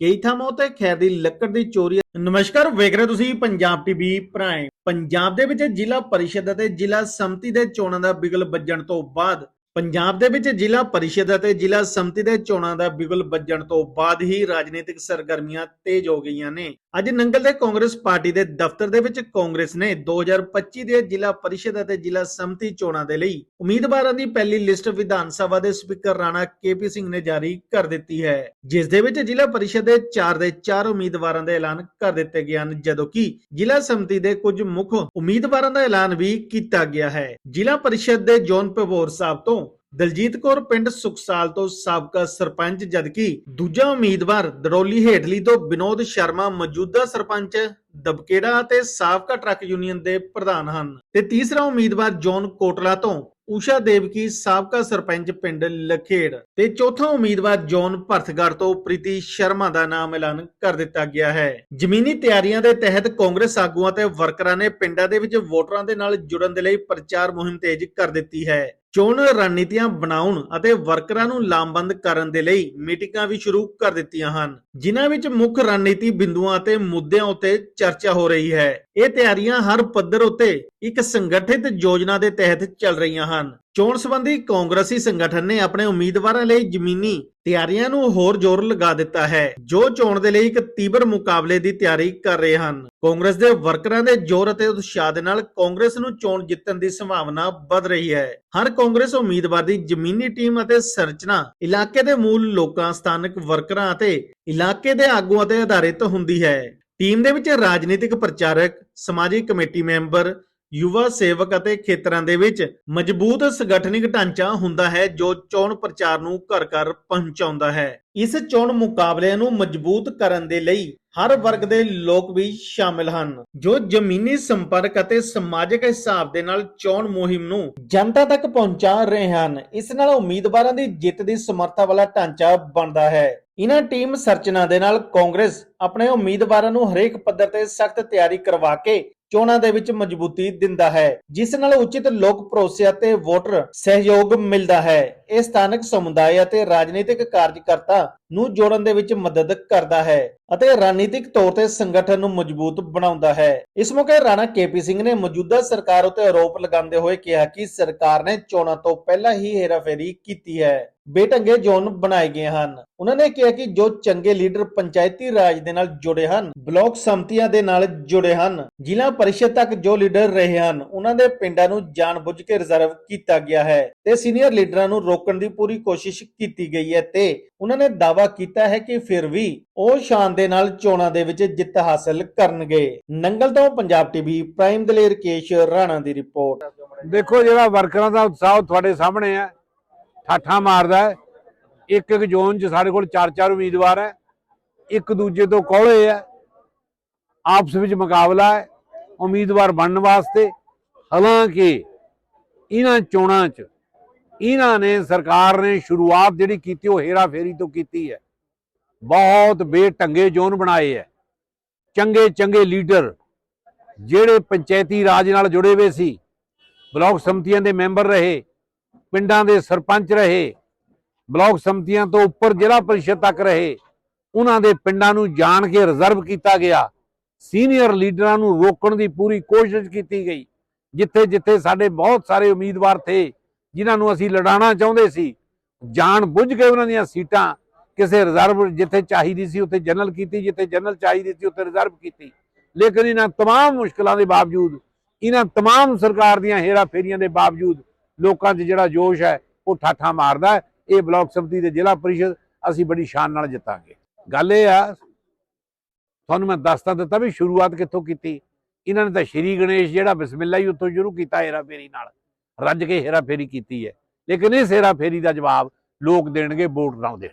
ਕਈ ਥਾਵਾਂ ਉਤੇ ਖੈਰ ਦੀ ਲੱਕੜ ਦੀ ਚੋਰੀ ਨਮਸਕਾਰ, ਵੇਖ ਰਹੇ ਤੁਸੀਂ ਪੰਜਾਬ ਟੀਵੀ ਪ੍ਰਾਈਮ। ਪੰਜਾਬ ਦੇ ਵਿੱਚ ਜ਼ਿਲ੍ਹਾ ਪਰਿਸ਼ਦ ਅਤੇ ਜ਼ਿਲ੍ਹਾ ਸੰਮਤੀ ਦੇ ਚੋਣਾਂ ਦਾ ਬਿਗਲ ਵੱਜਣ ਤੋਂ ਬਾਅਦ ਪੰਜਾਬ ਦੇ ਵਿੱਚ ਜ਼ਿਲ੍ਹਾ ਪਰਿਸ਼ਦ ਅਤੇ ਜ਼ਿਲ੍ਹਾ ਸੰਮਤੀ ਦੇ ਚੋਣਾਂ ਦਾ ਬਿਗਲ ਵੱਜਣ ਤੋਂ ਬਾਅਦ ਹੀ ਰਾਜਨੀਤਿਕ ਸਰਗਰਮੀਆਂ ਤੇਜ਼ ਹੋ ਗਈਆਂ ਨੇ। ਅੱਜ ਨੰਗਲ ਦੇ ਕਾਂਗਰਸ ਪਾਰਟੀ ਦੇ ਦਫ਼ਤਰ ਦੇ ਵਿੱਚ ਕਾਂਗਰਸ ਨੇ 2025 ਦੇ ਜ਼ਿਲ੍ਹਾ ਪਰਿਸ਼ਦ ਅਤੇ ਜ਼ਿਲ੍ਹਾ ਸੰਮਤੀ ਚੋਣਾਂ ਦੇ ਲਈ ਉਮੀਦਵਾਰਾਂ ਦੀ ਪਹਿਲੀ ਲਿਸਟ ਵਿਧਾਨ ਸਭਾ ਦੇ ਸਪੀਕਰ ਰਾਣਾ ਕੇਪੀ ਸਿੰਘ ਨੇ ਜਾਰੀ ਕਰ ਦਿੱਤੀ ਹੈ। ਜਿਸ ਦੇ ਵਿੱਚ ਜ਼ਿਲ੍ਹਾ ਪਰਿਸ਼ਦ ਦੇ 4 ਦੇ 4 ਉਮੀਦਵਾਰਾਂ ਦੇ ਐਲਾਨ ਕਰ ਦਿੱਤੇ ਗਏ ਹਨ, ਜਦੋਂ ਕਿ ਜ਼ਿਲ੍ਹਾ ਸੰਮਤੀ ਦੇ ਕੁਝ ਮੁੱਖ ਉਮੀਦਵਾਰਾਂ ਦਾ ਐਲਾਨ ਵੀ ਕੀਤਾ ਗਿਆ ਹੈ। ਜ਼ਿਲ੍ਹਾ ਪਰਿਸ਼ਦ ਦੇ ਜੋਨ ਪਵੋਰ ਸਾਹਿਬ ਤੋਂ ਦਲਜੀਤ ਕੌਰ ਪਿੰਡ ਸੁਖਸਾਲ ਤੋਂ ਸਾਬਕਾ ਸਰਪੰਚ, ਜਦਕਿ ਦੂਜਾ ਉਮੀਦਵਾਰ ਦਰੋਲੀ ਹੇਠਲੀ ਤੋਂ ਵਿਨੋਦ ਸ਼ਰਮਾ ਮੌਜੂਦਾ ਸਰਪੰਚ, ਦਬਕੇੜਾ ਅਤੇ ਸਾਬਕਾ ਟਰੱਕ ਯੂਨੀਅਨ ਦੇ ਪ੍ਰਧਾਨ ਹਨ। ਤੇ ਤੀਸਰਾ ਉਮੀਦਵਾਰ ਜੋਨ ਕੋਟਲਾ ਤੋਂ ਊਸ਼ਾ ਦੇਵਕੀ, ਸਾਬਕਾ ਸਰਪੰਚ ਪਿੰਡ ਲਖੇੜ। ਤੇ ਚੌਥਾ ਉਮੀਦਵਾਰ ਜੋਨ ਭਰਥਗੜ ਤੋਂ ਪ੍ਰੀਤੀ ਸ਼ਰਮਾ ਦਾ ਨਾਮ ਐਲਾਨ ਕਰ ਦਿੱਤਾ ਗਿਆ ਹੈ। ਜ਼ਮੀਨੀ ਤਿਆਰੀਆਂ ਦੇ ਤਹਿਤ ਕਾਂਗਰਸ ਆਗੂਆਂ ਤੇ ਵਰਕਰਾਂ ਨੇ ਪਿੰਡਾਂ ਦੇ ਵਿੱਚ ਵੋਟਰਾਂ ਦੇ ਨਾਲ ਜੁੜਨ ਦੇ ਲਈ ਪ੍ਰਚਾਰ ਮੁਹਿੰਮ ਤੇਜ਼ ਕਰ ਦਿੱਤੀ ਹੈ। ਚੋਣ ਰਣਨੀਤੀਆਂ ਬਣਾਉਣ ਅਤੇ ਵਰਕਰਾਂ ਨੂੰ ਲਾਮਬੰਦ ਕਰਨ ਦੇ ਲਈ ਮੀਟਿੰਗਾਂ ਵੀ ਸ਼ੁਰੂ ਕਰ ਦਿੱਤੀਆਂ ਹਨ। ਜਿਨ੍ਹਾਂ ਵਿੱਚ ਮੁੱਖ ਰਣਨੀਤੀ ਬਿੰਦੂਆਂ ਅਤੇ ਮੁੱਦਿਆਂ ਉੱਤੇ ਚਰਚਾ ਹੋ ਰਹੀ ਹੈ। ਇਹ ਤਿਆਰੀਆਂ ਹਰ ਪੱਧਰ ਉੱਤੇ ਇੱਕ ਸੰਗਠਿਤ ਯੋਜਨਾ ਦੇ ਤਹਿਤ ਚੱਲ ਰਹੀਆਂ ਹਨ। ਚੋਣ ਸੰਬੰਧੀ ਕਾਂਗਰਸੀ ਸੰਗਠਨ ਨੇ ਆਪਣੇ ਉਮੀਦਵਾਰਾਂ ਲਈ ਜ਼ਮੀਨੀ ਤਿਆਰੀਆਂ ਨੂੰ ਹੋਰ ਜ਼ੋਰ ਲਗਾ ਦਿੱਤਾ ਹੈ, ਜੋ ਚੋਣ ਦੇ ਲਈ ਇੱਕ ਤੀਬਰ ਮੁਕਾਬਲੇ ਦੀ ਤਿਆਰੀ ਕਰ ਰਹੇ ਹਨ। ਕਾਂਗਰਸ ਦੇ ਵਰਕਰਾਂ ਦੇ ਜ਼ੋਰ ਅਤੇ ਉਤਸ਼ਾਹ ਦੇ ਨਾਲ ਕਾਂਗਰਸ ਨੂੰ ਚੋਣ ਜਿੱਤਣ ਦੀ ਸੰਭਾਵਨਾ ਵੱਧ ਰਹੀ ਹੈ। ਹਰ ਕਾਂਗਰਸ ਉਮੀਦਵਾਰ ਦੀ ਜ਼ਮੀਨੀ ਟੀਮ ਅਤੇ ਸੰਰਚਨਾ ਇਲਾਕੇ ਦੇ ਮੂਲ ਲੋਕਾਂ, ਸਥਾਨਕ ਵਰਕਰਾਂ ਅਤੇ ਇਲਾਕੇ ਦੇ ਆਗੂਆਂ ਤੇ ਆਧਾਰਿਤ ਹੁੰਦੀ ਹੈ। ਟੀਮ ਦੇ ਵਿੱਚ ਰਾਜਨੀਤਿਕ ਪ੍ਰਚਾਰਕ, ਸਮਾਜਿਕ ਕਮੇਟੀ ਮੈਂਬਰ ਯੁਵਾ ਸੇਵਕ ਅਤੇ ਖੇਤਰਾਂ ਦੇ ਵਿੱਚ ਮਜ਼ਬੂਤ ਸੰਗਠਨਿਕ ਢਾਂਚਾ ਹੁੰਦਾ ਹੈ, ਜੋ ਚੋਣ ਪ੍ਰਚਾਰ ਨੂੰ ਘਰ ਘਰ ਪਹੁੰਚਾਉਂਦਾ ਹੈ। ਇਸ ਚੋਣ ਮੁਕਾਬਲੇ ਨੂੰ ਮਜ਼ਬੂਤ ਕਰਨ ਦੇ ਲਈ ਹਰ ਵਰਗ ਦੇ ਲੋਕ ਵੀ ਸ਼ਾਮਿਲ ਹਨ, ਜੋ ਜ਼ਮੀਨੀ ਸੰਪਰਕ ਅਤੇ ਸਮਾਜਿਕ ਹਿਸਾਬ ਦੇ ਨਾਲ ਚੋਣ ਮੁਹਿੰਮ ਨੂੰ ਜਨਤਾ ਤੱਕ ਪਹੁੰਚਾ ਰਹੇ ਹਨ। ਇਸ ਨਾਲ ਉਮੀਦਵਾਰਾਂ ਦੀ ਜਿੱਤ ਦੀ ਸਮਰੱਥਾ ਵਾਲਾ ਢਾਂਚਾ ਬਣਦਾ ਹੈ। ਇਹਨਾਂ ਟੀਮ ਸਰਚਨਾ ਦੇ ਨਾਲ ਕਾਂਗਰਸ ਆਪਣੇ ਉਮੀਦਵਾਰਾਂ ਨੂੰ ਹਰੇਕ ਪੱਧਰ ਤੇ ਸਖਤ ਤਿਆਰੀ ਕਰਵਾ ਕੇ ਚੋਣਾਂ ਦੇ ਵਿੱਚ ਮਜ਼ਬੂਤੀ ਦਿੰਦਾ ਹੈ, ਜਿਸ ਨਾਲ ਉਚਿਤ ਲੋਕ ਭਰੋਸੇ ਅਤੇ ਵੋਟਰ ਸਹਿਯੋਗ ਮਿਲਦਾ ਹੈ। ਇਹ ਸਥਾਨਕ ਸਮੁਦਾਇ ਅਤੇ ਰਾਜਨੀਤਿਕ ਕਾਰਜਕਰਤਾ ਨੂੰ ਜੋੜਨ ਦੇ ਵਿੱਚ ਮਦਦ ਕਰਦਾ ਹੈ ਅਤੇ ਰਣਨੀਤਿਕ ਤੌਰ ਤੇ ਸੰਗਠਨ ਨੂੰ ਮਜ਼ਬੂਤ ਬਣਾਉਂਦਾ ਹੈ। ਇਸ ਮੌਕੇ ਰਾਣਾ ਕੇਪੀ ਸਿੰਘ ਨੇ ਮੌਜੂਦਾ ਸਰਕਾਰ ਉੱਤੇ ਆਰੋਪ ਲਗਾਉਂਦੇ ਹੋਏ ਕਿਹਾ ਕਿ ਸਰਕਾਰ ਨੇ ਚੋਣਾਂ ਤੋਂ ਪਹਿਲਾਂ ਹੀ ਹੇਰਾਫੇਰੀ ਕੀਤੀ ਹੈ। ਬੇਟੰਗੇ ਜ਼ੋਨ ਬਣਾਏ ਗਏ ਹਨ। ਉਹਨਾਂ ਨੇ ਕਿਹਾ ਕਿ ਜੋ ਚੰਗੇ ਲੀਡਰ ਪੰਚਾਇਤੀ ਰਾਜ ਦੇ ਨਾਲ ਜੁੜੇ ਹਨ, ਬਲਾਕ ਸੰਮਤੀਆਂ ਦੇ ਨਾਲ ਜੁੜੇ ਹਨ, ਜ਼ਿਲ੍ਹਾ ਪਰਿਸ਼ਦ ਤੱਕ ਜੋ ਲੀਡਰ ਰਹੇ ਹਨ, ਉਹਨਾਂ ਦੇ ਪਿੰਡਾਂ ਨੂੰ ਜਾਣਬੁੱਝ ਕੇ ਰਿਜ਼ਰਵ ਕੀਤਾ ਗਿਆ ਹੈ ਤੇ ਸੀਨੀਅਰ ਲੀਡਰਾਂ ਨੂੰ ਰੋਕਣ ਦੀ ਪੂਰੀ ਕੋਸ਼ਿਸ਼ ਕੀਤੀ ਗਈ ਹੈ ਤੇ ਉਹਨਾਂ ਨੇ ਦਾਅਵਾ ਕੀਤਾ ਹੈ ਕਿ ਫਿਰ ਵੀ ਉਹ ਸ਼ਾਨ ਦੇ ਨਾਲ ਚੋਣਾਂ ਦੇ ਵਿੱਚ ਜਿੱਤ ਹਾਸਲ ਕਰਨਗੇ। ਨੰਗਲ ਤੋਂ ਪੰਜਾਬ ਟੀਵੀ, ਪ੍ਰਾਈਮ ਦਲੇਰ ਕੇਸ਼ ਰਾਣਾ ਦੀ ਰਿਪੋਰਟ। ਦੇਖੋ ਜਿਹੜਾ ਵਰਕਰਾਂ ਦਾ ਉਤਸ਼ਾਹ ਤੁਹਾਡੇ ਸਾਹਮਣੇ ਹੈ। ਠਾਠਾ ਮਾਰਦਾ ਹੈ। ਇੱਕ ਇੱਕ ਜ਼ੋਨ 'ਚ ਸਾਡੇ ਕੋਲ ਚਾਰ ਚਾਰ ਉਮੀਦਵਾਰ ਹੈ। ਇੱਕ ਦੂਜੇ ਤੋਂ ਕੋਲੇ ਹੈ। ਆਪਸ ਵਿੱਚ ਮੁਕਾਬਲਾ ਹੈ। ਉਮੀਦਵਾਰ ਬਣਨ ਵਾਸਤੇ ਹਾਲਾਂਕਿ ਇਹਨਾਂ ਚੋਣਾਂ 'ਚ ਇਹਨਾਂ ਨੇ ਸਰਕਾਰ ਨੇ ਸ਼ੁਰੂਆਤ ਜਿਹੜੀ ਕੀਤੀ ਉਹ ਹੇਰਾ ਫੇਰੀ ਤੋਂ ਕੀਤੀ ਹੈ। ਬਹੁਤ ਬੇਢੰਗੇ ਜ਼ੋਨ ਬਣਾਏ ਹੈ। ਚੰਗੇ ਚੰਗੇ ਲੀਡਰ ਜਿਹੜੇ ਪੰਚਾਇਤੀ ਰਾਜ ਨਾਲ ਜੁੜੇ ਹੋਏ ਸੀ, ਬਲਾਕ ਸੰਮਤੀਆਂ ਦੇ ਮੈਂਬਰ ਰਹੇ ਪਿੰਡਾਂ ਦੇ ਸਰਪੰਚ ਰਹੇ ਬਲਾਕ ਸੰਮਤੀਆਂ ਤੋਂ ਉੱਪਰ ਜ਼ਿਲ੍ਹਾ ਪਰਿਸ਼ਦ ਤੱਕ ਰਹੇ ਉਹਨਾਂ ਦੇ ਪਿੰਡਾਂ ਨੂੰ ਜਾਣ ਕੇ ਰਿਜ਼ਰਵ ਕੀਤਾ ਗਿਆ ਸੀਨੀਅਰ ਲੀਡਰਾਂ ਨੂੰ ਰੋਕਣ ਦੀ ਪੂਰੀ ਕੋਸ਼ਿਸ਼ ਕੀਤੀ ਗਈ ਜਿੱਥੇ ਜਿੱਥੇ ਸਾਡੇ ਬਹੁਤ ਸਾਰੇ ਉਮੀਦਵਾਰ ਥੇ ਜਿਨ੍ਹਾਂ ਨੂੰ ਅਸੀਂ ਲੜਾਉਣਾ ਚਾਹੁੰਦੇ ਸੀ ਜਾਣ ਬੁੱਝ ਕੇ ਉਹਨਾਂ ਦੀਆਂ ਸੀਟਾਂ ਕਿਸੇ ਰਿਜ਼ਰਵ ਜਿੱਥੇ ਚਾਹੀਦੀ ਸੀ ਉੱਥੇ ਜਨਰਲ ਕੀਤੀ ਜਿੱਥੇ ਜਨਰਲ ਚਾਹੀਦੀ ਸੀ ਉੱਥੇ ਰਿਜ਼ਰਵ ਕੀਤੀ ਲੇਕਿਨ ਇਹਨਾਂ तमाम ਮੁਸ਼ਕਲਾਂ ਦੇ ਬਾਵਜੂਦ ਇਹਨਾਂ तमाम ਸਰਕਾਰ ਦੀਆਂ ਹੇਰਾ ਫੇਰੀਆਂ ਦੇ ਬਾਵਜੂਦ ਲੋਕਾਂ 'ਚ ਜਿਹੜਾ ਜੋਸ਼ ਹੈ, ਉਹ ਠਾਠਾ ਮਾਰਦਾ ਇਹ ਬਲਾਕ ਸਮਿਤੀ ਦੇ ਜ਼ਿਲ੍ਹਾ ਪਰਿਸ਼ਦ ਅਸੀਂ ਬੜੀ ਸ਼ਾਨ ਨਾਲ ਜਿੱਤਾਂਗੇ। ਗੱਲ ਇਹ ਆ, ਤੁਹਾਨੂੰ ਮੈਂ ਦੱਸਤਾ ਦਿੱਤਾ ਵੀ ਸ਼ੁਰੂਆਤ ਕਿੱਥੋਂ ਕੀਤੀ? ਇਹਨਾਂ ਨੇ ਤਾਂ ਸ਼੍ਰੀ ਗਣੇਸ਼ ਜਿਹੜਾ ਬਿਸਮਿਲ੍ਲਾ ਹੀ ਉੱਥੋਂ ਸ਼ੁਰੂ ਕੀਤਾ ਹੇਰਾ ਫੇਰੀ ਨਾਲ। ਰੱਜ ਕੇ ਹੇਰਾ ਫੇਰੀ ਕੀਤੀ ਹੈ। ਲੇਕਿਨ ਇਸ ਹੇਰਾ ਫੇਰੀ ਦਾ ਜਵਾਬ ਲੋਕ ਦੇਣਗੇ, ਵੋਟ ਨਾ ਦੇਣ।